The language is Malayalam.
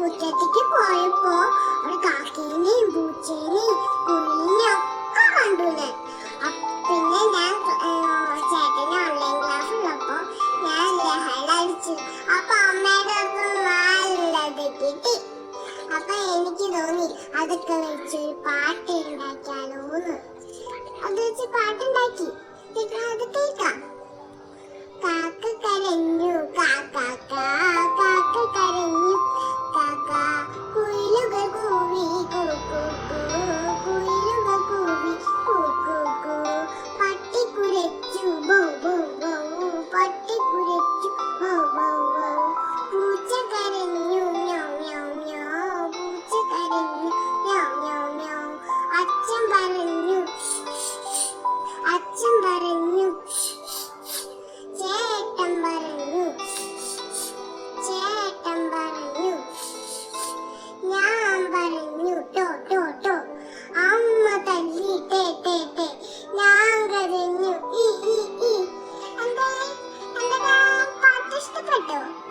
മുറ്റത്തേക്ക് പോയപ്പോ ഒരു കാക്കേനെയും പൂച്ചേനെയും കുഞ്ഞിനെയും ഒക്കെ കണ്ടു ഞാൻ. പിന്നെ ഞാൻ ചേട്ടന് ഓൺലൈൻ ക്ലാസ് ഉള്ളപ്പോ ഞാൻ ലഹള അടിച്ചു. അപ്പൊ അമ്മയുടെ അടുത്ത് കിട്ടി. അപ്പൊ എനിക്ക് തോന്നി അതൊക്കെ വെച്ചൊരു പാട്ട് പാട്ട് to